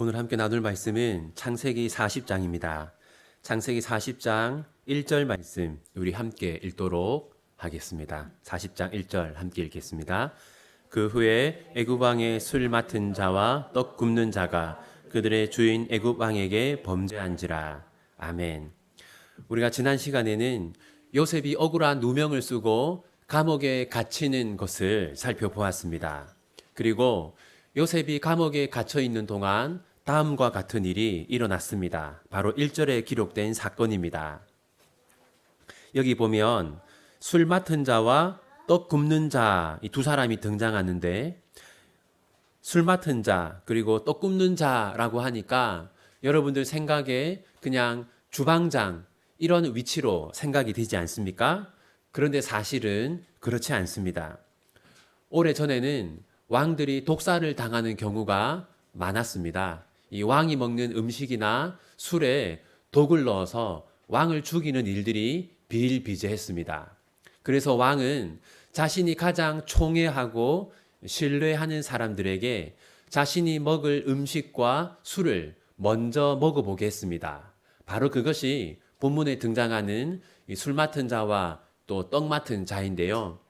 오늘 함께 나눌 말씀은 창세기 40장입니다. 창세기 40장 1절 말씀 우리 함께 읽도록 하겠습니다. 40장 1절 함께 읽겠습니다. 그 후에 애굽 왕의 술 맡은 자와 떡 굽는 자가 그들의 주인 애굽 왕에게 범죄한지라. 아멘. 우리가 지난 시간에는 요셉이 억울한 누명을 쓰고 감옥에 갇히는 것을 살펴보았습니다. 그리고 요셉이 감옥에 갇혀 있는 동안 다음과 같은 일이 일어났습니다. 바로 1절에 기록된 사건입니다. 여기 보면 술 맡은 자와 떡 굽는 자 이 두 사람이 등장하는데 술 맡은 자 그리고 떡 굽는 자라고 하니까 여러분들 생각에 그냥 주방장 이런 위치로 생각이 되지 않습니까? 그런데 사실은 그렇지 않습니다. 오래 전에는 왕들이 독사를 당하는 경우가 많았습니다. 이 왕이 먹는 음식이나 술에 독을 넣어서 왕을 죽이는 일들이 비일비재했습니다. 그래서 왕은 자신이 가장 총애하고 신뢰하는 사람들에게 자신이 먹을 음식과 술을 먼저 먹어보겠습니다. 바로 그것이 본문에 등장하는 이술 맡은 자와 또 떡 맡은 자인데요.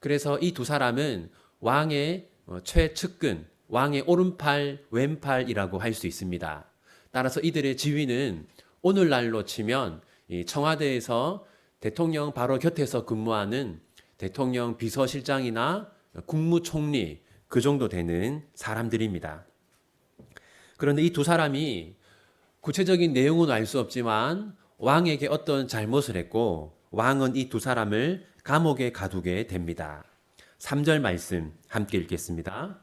그래서 이 두 사람은 왕의 어, 최측근, 왕의 오른팔, 왼팔이라고 할 수 있습니다. 따라서 이들의 지위는 오늘날로 치면 이 청와대에서 대통령 바로 곁에서 근무하는 대통령 비서실장이나 국무총리 그 정도 되는 사람들입니다. 그런데 이 두 사람이 구체적인 내용은 알 수 없지만 왕에게 어떤 잘못을 했고 왕은 이 두 사람을 감옥에 가두게 됩니다. 3절 말씀 함께 읽겠습니다.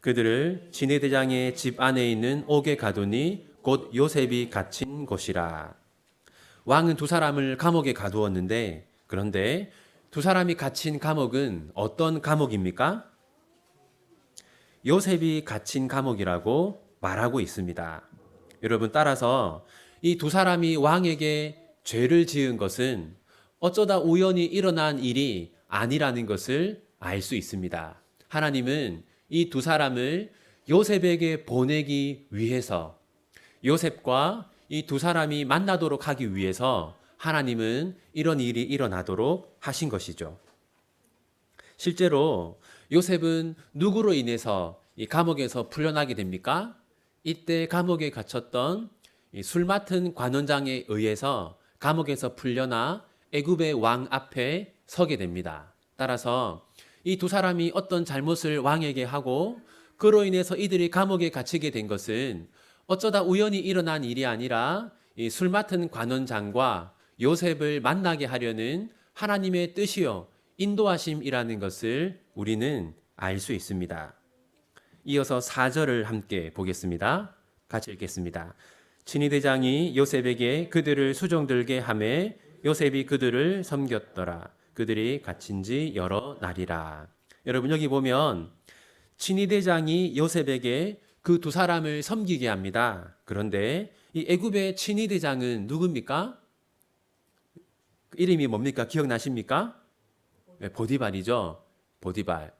그들을 진해대장의 집 안에 있는 옥에 가두니 곧 요셉이 갇힌 곳이라. 왕은 두 사람을 감옥에 가두었는데 그런데 두 사람이 갇힌 감옥은 어떤 감옥입니까? 요셉이 갇힌 감옥이라고 말하고 있습니다. 여러분 따라서 이 두 사람이 왕에게 죄를 지은 것은 어쩌다 우연히 일어난 일이 아니라는 것을 알 수 있습니다. 하나님은 이 두 사람을 요셉에게 보내기 위해서 요셉과 이 두 사람이 만나도록 하기 위해서 하나님은 이런 일이 일어나도록 하신 것이죠. 실제로 요셉은 누구로 인해서 이 감옥에서 풀려나게 됩니까? 이때 감옥에 갇혔던 이술 맡은 관원장에 의해서 감옥에서 풀려나 애굽의 왕 앞에 서게 됩니다. 따라서 이 두 사람이 어떤 잘못을 왕에게 하고 그로 인해서 이들이 감옥에 갇히게 된 것은 어쩌다 우연히 일어난 일이 아니라 이 술 맡은 관원장과 요셉을 만나게 하려는 하나님의 뜻이요 인도하심이라는 것을 우리는 알 수 있습니다. 이어서 4절을 함께 보겠습니다. 같이 읽겠습니다. 친위 대장이 요셉에게 그들을 수종들게 하매 요셉이 그들을 섬겼더라. 그들이 갇힌 지 여러 날이라. 여러분 여기 보면 친위대장이 요셉에게 그 두 사람을 섬기게 합니다. 그런데 이 애굽의 친위대장은 누굽니까? 이름이 뭡니까? 기억나십니까? 네, 보디발이죠. 보디발.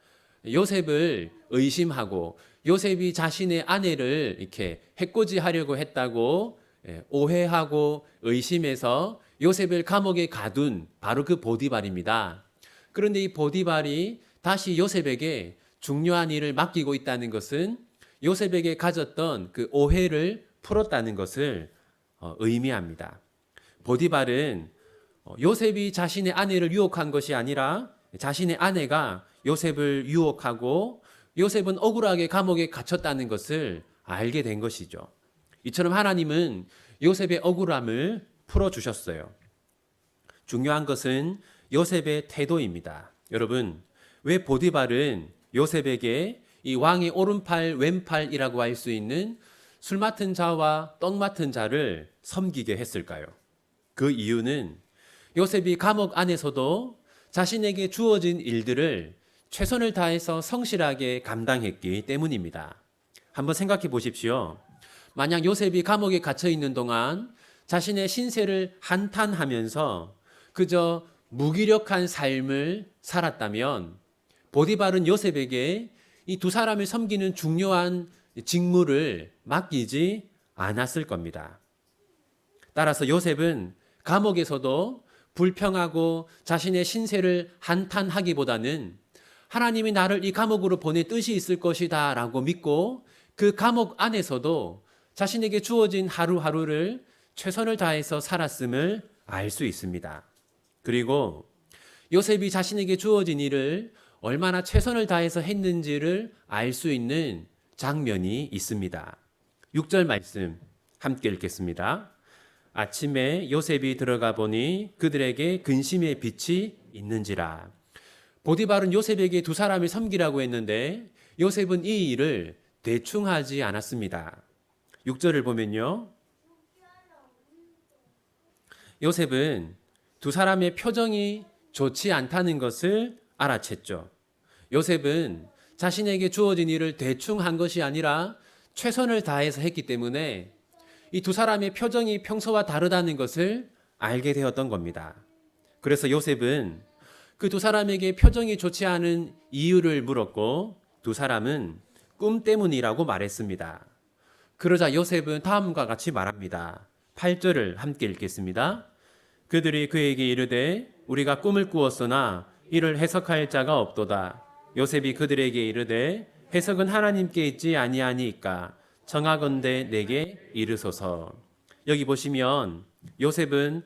요셉을 의심하고 요셉이 자신의 아내를 이렇게 해코지하려고 했다고 예, 오해하고 의심해서 요셉을 감옥에 가둔 바로 그 보디발입니다. 그런데 이 보디발이 다시 요셉에게 중요한 일을 맡기고 있다는 것은 요셉에게 가졌던 그 오해를 풀었다는 것을 어, 의미합니다. 보디발은 어, 요셉이 자신의 아내를 유혹한 것이 아니라 자신의 아내가 요셉을 유혹하고 요셉은 억울하게 감옥에 갇혔다는 것을 알게 된 것이죠. 이처럼 하나님은 요셉의 억울함을 풀어주셨어요. 중요한 것은 요셉의 태도입니다. 여러분, 왜 보디발은 요셉에게 이 왕의 오른팔, 왼팔이라고 할 수 있는 술 맡은 자와 떡 맡은 자를 섬기게 했을까요? 그 이유는 요셉이 감옥 안에서도 자신에게 주어진 일들을 최선을 다해서 성실하게 감당했기 때문입니다. 한번 생각해 보십시오. 만약 요셉이 감옥에 갇혀 있는 동안 자신의 신세를 한탄하면서 그저 무기력한 삶을 살았다면 보디발은 요셉에게 이 두 사람을 섬기는 중요한 직무를 맡기지 않았을 겁니다. 따라서 요셉은 감옥에서도 불평하고 자신의 신세를 한탄하기보다는 하나님이 나를 이 감옥으로 보낼 뜻이 있을 것이다 라고 믿고 그 감옥 안에서도 자신에게 주어진 하루하루를 최선을 다해서 살았음을 알 수 있습니다. 그리고 요셉이 자신에게 주어진 일을 얼마나 최선을 다해서 했는지를 알 수 있는 장면이 있습니다. 6절 말씀 함께 읽겠습니다. 아침에 요셉이 들어가 보니 그들에게 근심의 빛이 있는지라. 보디발은 요셉에게 두 사람을 섬기라고 했는데 요셉은 이 일을 대충 하지 않았습니다. 6절을 보면요. 요셉은 두 사람의 표정이 좋지 않다는 것을 알아챘죠. 요셉은 자신에게 주어진 일을 대충 한 것이 아니라 최선을 다해서 했기 때문에 이 두 사람의 표정이 평소와 다르다는 것을 알게 되었던 겁니다. 그래서 요셉은 그 두 사람에게 표정이 좋지 않은 이유를 물었고 두 사람은 꿈 때문이라고 말했습니다. 그러자 요셉은 다음과 같이 말합니다. 8절을 함께 읽겠습니다. 그들이 그에게 이르되 우리가 꿈을 꾸었으나 이를 해석할 자가 없도다. 요셉이 그들에게 이르되 해석은 하나님께 있지 아니하니까 청하건대 내게 이르소서. 여기 보시면 요셉은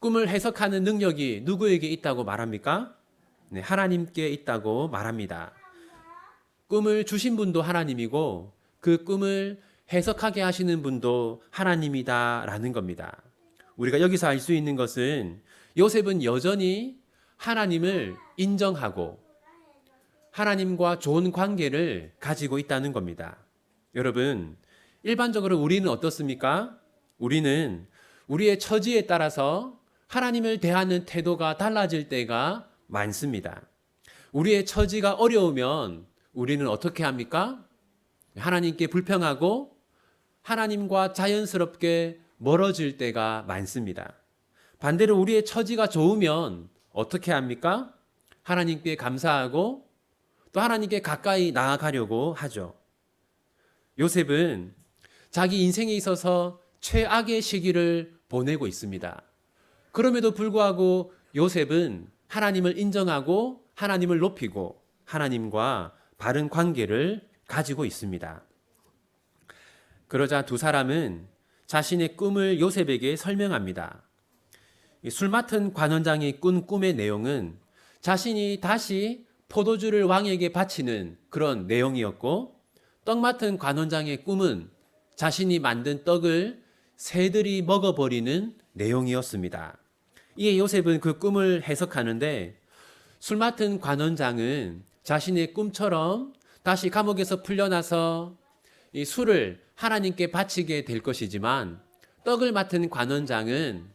꿈을 해석하는 능력이 누구에게 있다고 말합니까? 네, 하나님께 있다고 말합니다. 꿈을 주신 분도 하나님이고 그 꿈을 해석하게 하시는 분도 하나님이다라는 겁니다. 우리가 여기서 알 수 있는 것은 요셉은 여전히 하나님을 인정하고 하나님과 좋은 관계를 가지고 있다는 겁니다. 여러분, 일반적으로 우리는 어떻습니까? 우리는 우리의 처지에 따라서 하나님을 대하는 태도가 달라질 때가 많습니다. 우리의 처지가 어려우면 우리는 어떻게 합니까? 하나님께 불평하고 하나님과 자연스럽게 멀어질 때가 많습니다. 반대로 우리의 처지가 좋으면 어떻게 합니까? 하나님께 감사하고 또 하나님께 가까이 나아가려고 하죠. 요셉은 자기 인생에 있어서 최악의 시기를 보내고 있습니다. 그럼에도 불구하고 요셉은 하나님을 인정하고 하나님을 높이고 하나님과 바른 관계를 가지고 있습니다. 그러자 두 사람은 자신의 꿈을 요셉에게 설명합니다. 술 맡은 관원장이 꾼 꿈의 내용은 자신이 다시 포도주를 왕에게 바치는 그런 내용이었고 떡 맡은 관원장의 꿈은 자신이 만든 떡을 새들이 먹어버리는 내용이었습니다. 이에 요셉은 그 꿈을 해석하는데 술 맡은 관원장은 자신의 꿈처럼 다시 감옥에서 풀려나서 이 술을 하나님께 바치게 될 것이지만 떡을 맡은 관원장은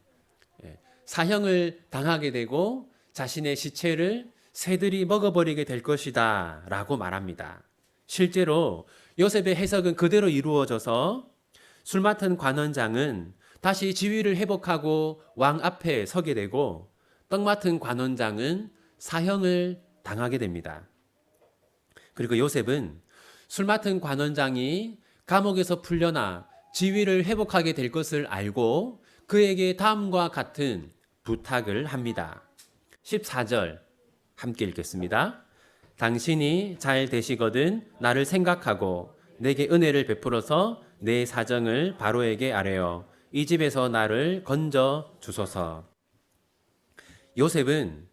예, 사형을 당하게 되고 자신의 시체를 새들이 먹어버리게 될 것이다 라고 말합니다. 실제로 요셉의 해석은 그대로 이루어져서 술 맡은 관원장은 다시 지위를 회복하고 왕 앞에 서게 되고 떡 맡은 관원장은 사형을 당하게 됩니다. 그리고 요셉은 술 맡은 관원장이 감옥에서 풀려나 지위를 회복하게 될 것을 알고 그에게 다음과 같은 부탁을 합니다. 14절 함께 읽겠습니다. 당신이 잘 되시거든 나를 생각하고 내게 은혜를 베풀어서 내 사정을 바로에게 아뢰어 이 집에서 나를 건져 주소서. 요셉은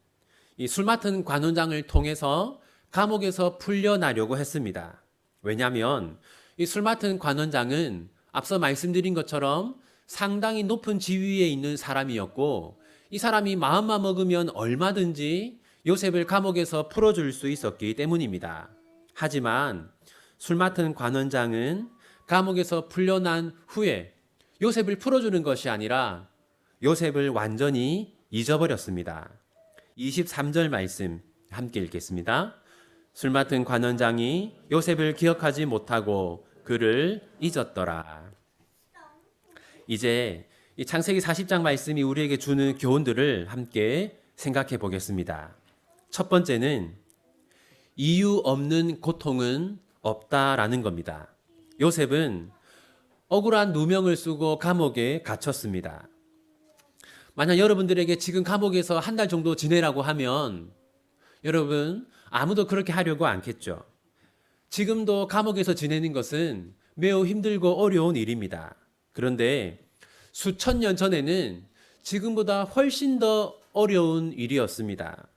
이 술 맡은 관원장을 통해서 감옥에서 풀려나려고 했습니다. 왜냐하면 이 술 맡은 관원장은 앞서 말씀드린 것처럼 상당히 높은 지위에 있는 사람이었고 이 사람이 마음만 먹으면 얼마든지 요셉을 감옥에서 풀어줄 수 있었기 때문입니다. 하지만 술 맡은 관원장은 감옥에서 풀려난 후에 요셉을 풀어주는 것이 아니라 요셉을 완전히 잊어버렸습니다. 23절 말씀 함께 읽겠습니다. 술 맡은 관원장이 요셉을 기억하지 못하고 그를 잊었더라. 이제 이 창세기 40장 말씀이 우리에게 주는 교훈들을 함께 생각해 보겠습니다. 첫 번째는 이유 없는 고통은 없다라는 겁니다. 요셉은 억울한 누명을 쓰고 감옥에 갇혔습니다. 만약 여러분들에게 지금 감옥에서 한 달 정도 지내라고 하면 여러분 아무도 그렇게 하려고 않겠죠. 지금도 감옥에서 지내는 것은 매우 힘들고 어려운 일입니다. 그런데 수천 년 전에는 지금보다 훨씬 더 어려운 일이었습니다.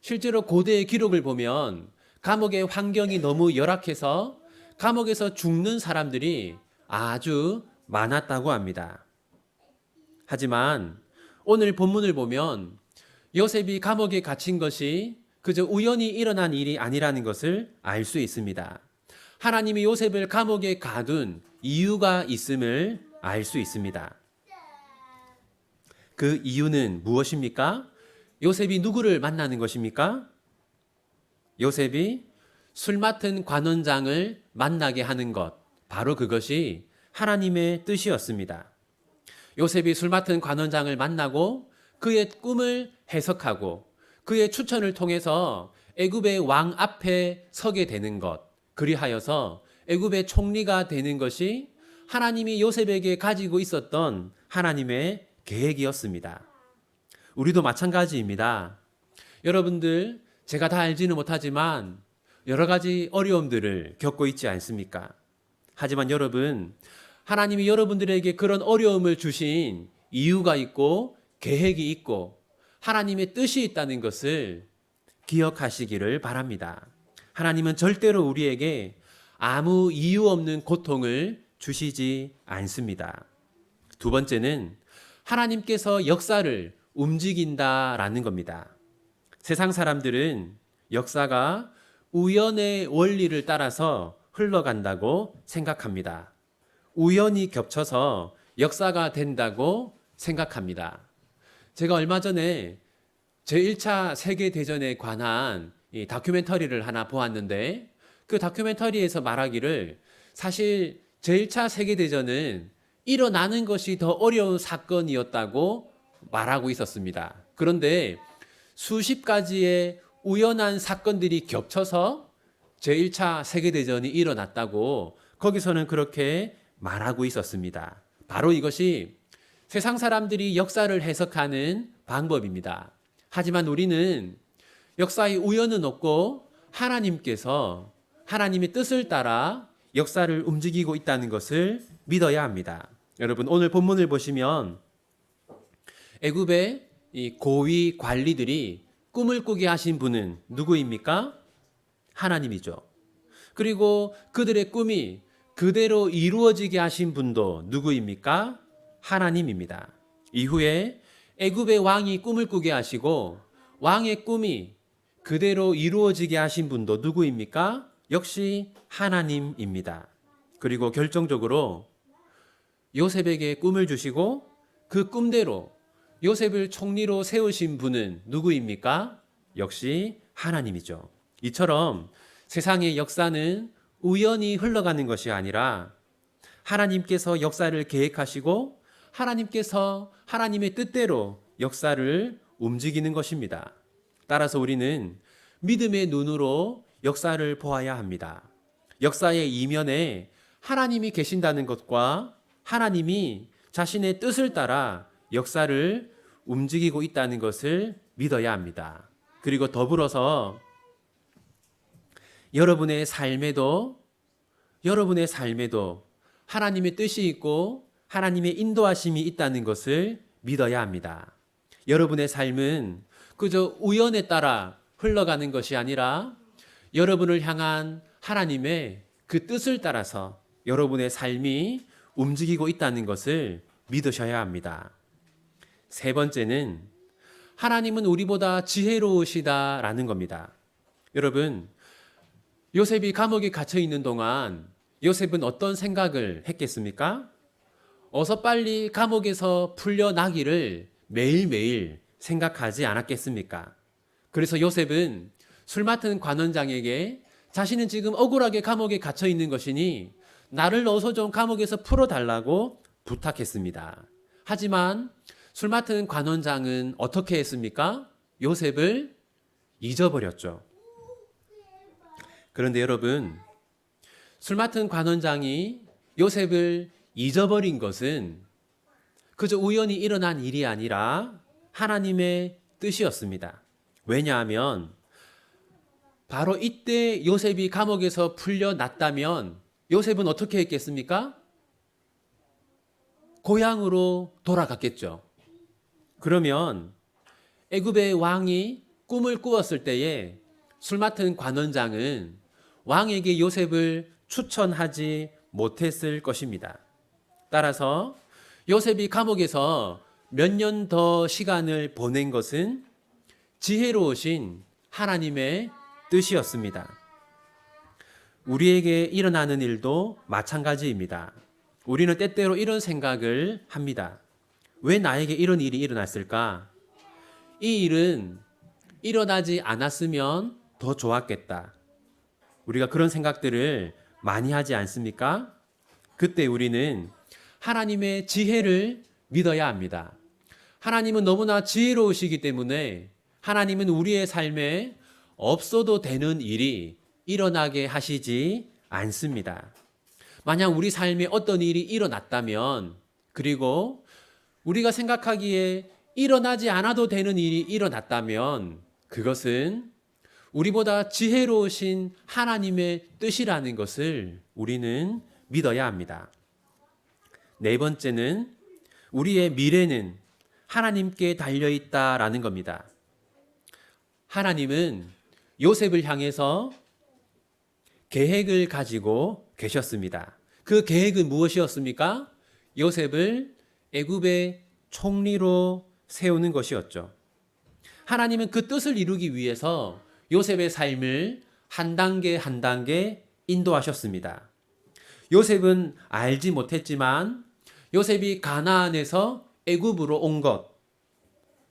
실제로 고대의 기록을 보면 감옥의 환경이 너무 열악해서 감옥에서 죽는 사람들이 아주 많았다고 합니다. 하지만 오늘 본문을 보면 요셉이 감옥에 갇힌 것이 그저 우연히 일어난 일이 아니라는 것을 알 수 있습니다. 하나님이 요셉을 감옥에 가둔 이유가 있음을 알 수 있습니다. 그 이유는 무엇입니까? 요셉이 누구를 만나는 것입니까? 요셉이 술 맡은 관원장을 만나게 하는 것, 바로 그것이 하나님의 뜻이었습니다. 요셉이 술 맡은 관원장을 만나고 그의 꿈을 해석하고 그의 추천을 통해서 애굽의 왕 앞에 서게 되는 것, 그리하여서 애굽의 총리가 되는 것이 하나님이 요셉에게 가지고 있었던 하나님의 계획이었습니다. 우리도 마찬가지입니다. 여러분들, 제가 다 알지는 못하지만 여러 가지 어려움들을 겪고 있지 않습니까? 하지만 여러분, 하나님이 여러분들에게 그런 어려움을 주신 이유가 있고 계획이 있고 하나님의 뜻이 있다는 것을 기억하시기를 바랍니다. 하나님은 절대로 우리에게 아무 이유 없는 고통을 주시지 않습니다. 두 번째는 하나님께서 역사를 움직인다라는 겁니다. 세상 사람들은 역사가 우연의 원리를 따라서 흘러간다고 생각합니다. 우연히 겹쳐서 역사가 된다고 생각합니다. 제가 얼마 전에 제1차 세계대전에 관한 이 다큐멘터리를 하나 보았는데 그 다큐멘터리에서 말하기를 사실 제1차 세계대전은 일어나는 것이 더 어려운 사건이었다고 말하고 있었습니다. 그런데 수십 가지의 우연한 사건들이 겹쳐서 제1차 세계대전이 일어났다고 거기서는 그렇게 말하고 있었습니다. 바로 이것이 세상 사람들이 역사를 해석하는 방법입니다. 하지만 우리는 역사의 우연은 없고 하나님께서 하나님의 뜻을 따라 역사를 움직이고 있다는 것을 믿어야 합니다. 여러분 오늘 본문을 보시면 애굽의 이 고위 관리들이 꿈을 꾸게 하신 분은 누구입니까? 하나님이죠. 그리고 그들의 꿈이 그대로 이루어지게 하신 분도 누구입니까? 하나님입니다. 이후에 애굽의 왕이 꿈을 꾸게 하시고 왕의 꿈이 그대로 이루어지게 하신 분도 누구입니까? 역시 하나님입니다. 그리고 결정적으로 요셉에게 꿈을 주시고 그 꿈대로 요셉을 총리로 세우신 분은 누구입니까? 역시 하나님이죠. 이처럼 세상의 역사는 우연히 흘러가는 것이 아니라 하나님께서 역사를 계획하시고 하나님께서 하나님의 뜻대로 역사를 움직이는 것입니다. 따라서 우리는 믿음의 눈으로 역사를 보아야 합니다. 역사의 이면에 하나님이 계신다는 것과 하나님이 자신의 뜻을 따라 역사를 움직이고 있다는 것을 믿어야 합니다. 그리고 더불어서 여러분의 삶에도 여러분의 삶에도 하나님의 뜻이 있고 하나님의 인도하심이 있다는 것을 믿어야 합니다. 여러분의 삶은 그저 우연에 따라 흘러가는 것이 아니라 여러분을 향한 하나님의 그 뜻을 따라서 여러분의 삶이 움직이고 있다는 것을 믿으셔야 합니다. 세 번째는 하나님은 우리보다 지혜로우시다라는 겁니다. 여러분, 요셉이 감옥에 갇혀 있는 동안 요셉은 어떤 생각을 했겠습니까? 어서 빨리 감옥에서 풀려나기를 매일매일 생각하지 않았겠습니까? 그래서 요셉은 술 맡은 관원장에게 자신은 지금 억울하게 감옥에 갇혀 있는 것이니 나를 넣어서 좀 감옥에서 풀어달라고 부탁했습니다. 하지만 술 맡은 관원장은 어떻게 했습니까? 요셉을 잊어버렸죠. 그런데 여러분, 술 맡은 관원장이 요셉을 잊어버린 것은 그저 우연히 일어난 일이 아니라 하나님의 뜻이었습니다. 왜냐하면 바로 이때 요셉이 감옥에서 풀려났다면 요셉은 어떻게 했겠습니까? 고향으로 돌아갔겠죠. 그러면 애굽의 왕이 꿈을 꾸었을 때에 술 맡은 관원장은 왕에게 요셉을 추천하지 못했을 것입니다. 따라서 요셉이 감옥에서 몇 년 더 시간을 보낸 것은 지혜로우신 하나님의 뜻이었습니다. 우리에게 일어나는 일도 마찬가지입니다. 우리는 때때로 이런 생각을 합니다. 왜 나에게 이런 일이 일어났을까? 이 일은 일어나지 않았으면 더 좋았겠다. 우리가 그런 생각들을 많이 하지 않습니까? 그때 우리는 하나님의 지혜를 믿어야 합니다. 하나님은 너무나 지혜로우시기 때문에 하나님은 우리의 삶에 없어도 되는 일이 일어나게 하시지 않습니다. 만약 우리 삶에 어떤 일이 일어났다면 그리고 우리가 생각하기에 일어나지 않아도 되는 일이 일어났다면 그것은 우리보다 지혜로우신 하나님의 뜻이라는 것을 우리는 믿어야 합니다. 네 번째는 우리의 미래는 하나님께 달려 있다라는 겁니다. 하나님은 요셉을 향해서 계획을 가지고 계셨습니다. 그 계획은 무엇이었습니까? 요셉을 애굽의 총리로 세우는 것이었죠. 하나님은 그 뜻을 이루기 위해서 요셉의 삶을 한 단계 한 단계 인도하셨습니다. 요셉은 알지 못했지만 요셉이 가나안에서 애굽으로 온 것,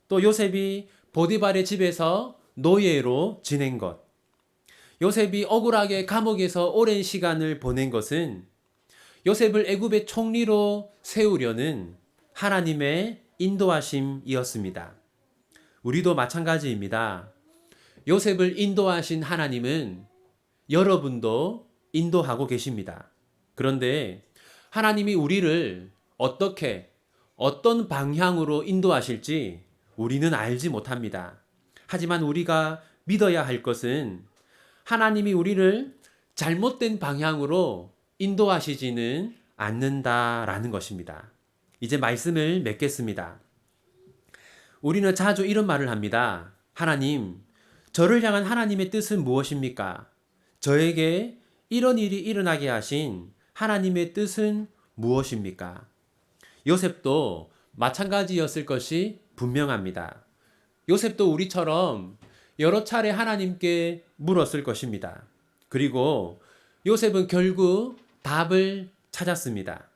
또 요셉이 보디발의 집에서 노예로 지낸 것, 요셉이 억울하게 감옥에서 오랜 시간을 보낸 것은 요셉을 애굽의 총리로 세우려는 하나님의 인도하심이었습니다. 우리도 마찬가지입니다. 요셉을 인도하신 하나님은 여러분도 인도하고 계십니다. 그런데 하나님이 우리를 어떻게, 어떤 방향으로 인도하실지 우리는 알지 못합니다. 하지만 우리가 믿어야 할 것은 하나님이 우리를 잘못된 방향으로 인도하시지는 않는다라는 것입니다. 이제 말씀을 맺겠습니다. 우리는 자주 이런 말을 합니다. 하나님, 저를 향한 하나님의 뜻은 무엇입니까? 저에게 이런 일이 일어나게 하신 하나님의 뜻은 무엇입니까? 요셉도 마찬가지였을 것이 분명합니다. 요셉도 우리처럼 여러 차례 하나님께 물었을 것입니다. 그리고 요셉은 결국 답을 찾았습니다.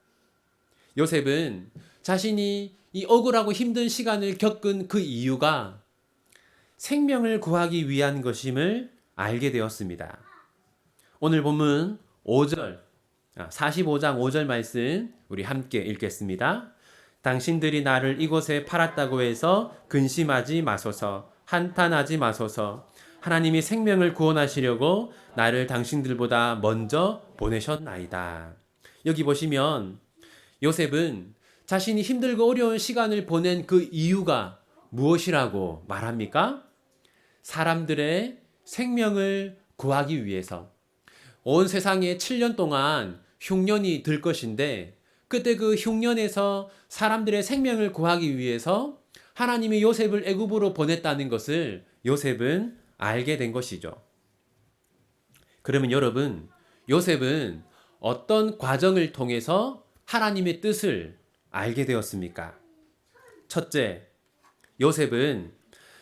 요셉은 자신이 이 억울하고 힘든 시간을 겪은 그 이유가 생명을 구하기 위한 것임을 알게 되었습니다. 오늘 본문 5절, 45장 5절 말씀 우리 함께 읽겠습니다. 당신들이 나를 이곳에 팔았다고 해서 근심하지 마소서, 한탄하지 마소서. 하나님이 생명을 구원하시려고 나를 당신들보다 먼저 보내셨나이다. 여기 보시면 요셉은 자신이 힘들고 어려운 시간을 보낸 그 이유가 무엇이라고 말합니까? 사람들의 생명을 구하기 위해서 온 세상에 7년 동안 흉년이 들 것인데 그때 그 흉년에서 사람들의 생명을 구하기 위해서 하나님이 요셉을 애굽으로 보냈다는 것을 요셉은 알게 된 것이죠. 그러면 여러분, 요셉은 어떤 과정을 통해서 하나님의 뜻을 알게 되었습니까? 첫째, 요셉은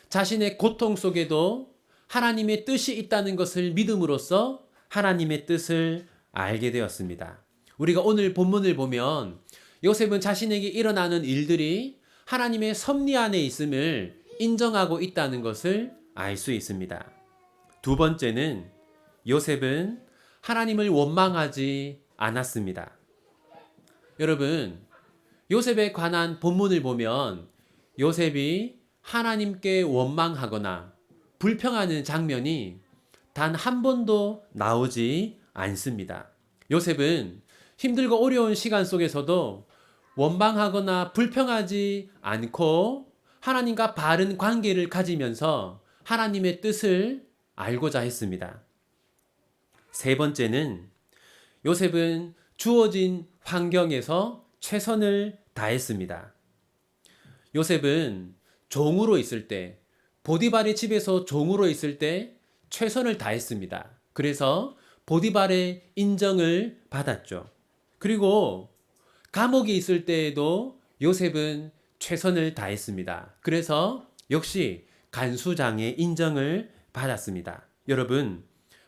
자신의 고통 속에도 하나님의 뜻이 있다는 것을 믿음으로써 하나님의 뜻을 알게 되었습니다. 우리가 오늘 본문을 보면 요셉은 자신에게 일어나는 일들이 하나님의 섭리 안에 있음을 인정하고 있다는 것을 알 수 있습니다. 두 번째는 요셉은 하나님을 원망하지 않았습니다. 여러분, 요셉에 관한 본문을 보면 요셉이 하나님께 원망하거나 불평하는 장면이 단 한 번도 나오지 않습니다. 요셉은 힘들고 어려운 시간 속에서도 원망하거나 불평하지 않고 하나님과 바른 관계를 가지면서 하나님의 뜻을 알고자 했습니다. 세 번째는 요셉은 주어진 환경에서 최선을 다했습니다. 요셉은 종으로 있을 때, 보디발의 집에서 종으로 있을 때 최선을 다했습니다. 그래서 보디발의 인정을 받았죠. 그리고 감옥에 있을 때에도 요셉은 최선을 다했습니다. 그래서 역시 간수장의 인정을 받았습니다. 여러분,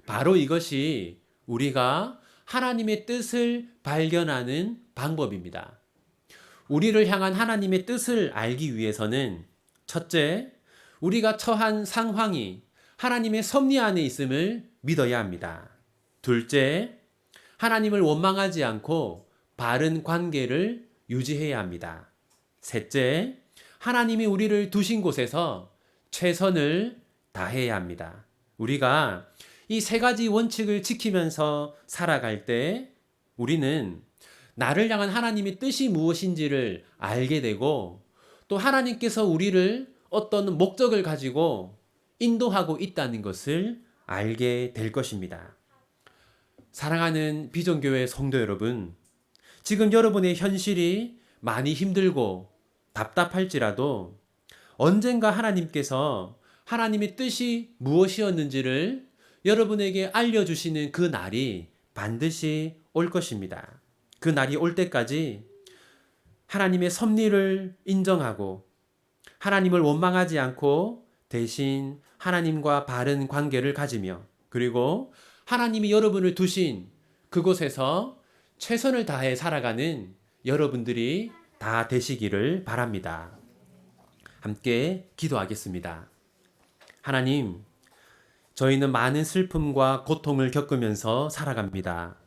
바로 이것이 우리가 하나님의 뜻을 발견하는 방법입니다. 우리를 향한 하나님의 뜻을 알기 위해서는 첫째, 우리가 처한 상황이 하나님의 섭리 안에 있음을 믿어야 합니다. 둘째, 하나님을 원망하지 않고 바른 관계를 유지해야 합니다. 셋째, 하나님이 우리를 두신 곳에서 최선을 다해야 합니다. 우리가 이 세 가지 원칙을 지키면서 살아갈 때 우리는 나를 향한 하나님의 뜻이 무엇인지를 알게 되고 또 하나님께서 우리를 어떤 목적을 가지고 인도하고 있다는 것을 알게 될 것입니다. 사랑하는 비전교회 성도 여러분, 지금 여러분의 현실이 많이 힘들고 답답할지라도 언젠가 하나님께서 하나님의 뜻이 무엇이었는지를 여러분에게 알려주시는 그 날이 반드시 올 것입니다. 그 날이 올 때까지 하나님의 섭리를 인정하고 하나님을 원망하지 않고 대신 하나님과 바른 관계를 가지며 그리고 하나님이 여러분을 두신 그곳에서 최선을 다해 살아가는 여러분들이 다 되시기를 바랍니다. 함께 기도하겠습니다. 하나님, 저희는 많은 슬픔과 고통을 겪으면서 살아갑니다.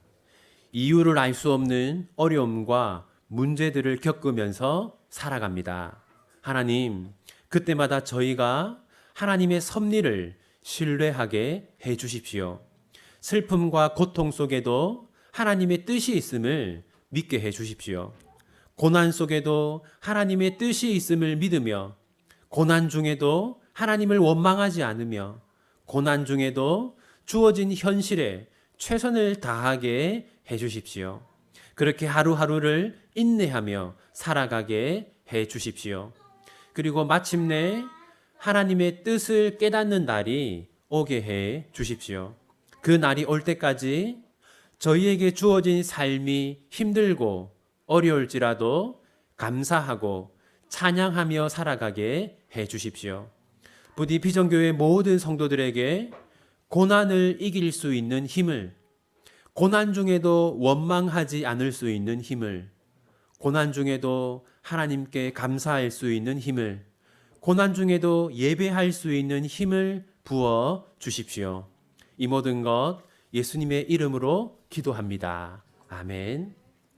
이유를 알 수 없는 어려움과 문제들을 겪으면서 살아갑니다. 하나님, 그때마다 저희가 하나님의 섭리를 신뢰하게 해 주십시오. 슬픔과 고통 속에도 하나님의 뜻이 있음을 믿게 해 주십시오. 고난 속에도 하나님의 뜻이 있음을 믿으며 고난 중에도 하나님을 원망하지 않으며 고난 중에도 주어진 현실에 최선을 다하게 해 주십시오. 그렇게 하루하루를 인내하며 살아가게 해 주십시오. 그리고 마침내 하나님의 뜻을 깨닫는 날이 오게 해 주십시오. 그 날이 올 때까지 저희에게 주어진 삶이 힘들고 어려울지라도 감사하고 찬양하며 살아가게 해 주십시오. 부디 비전교회 모든 성도들에게 고난을 이길 수 있는 힘을, 고난 중에도 원망하지 않을 수 있는 힘을, 고난 중에도 하나님께 감사할 수 있는 힘을, 고난 중에도 예배할 수 있는 힘을 부어 주십시오. 이 모든 것 예수님의 이름으로 기도합니다. 아멘.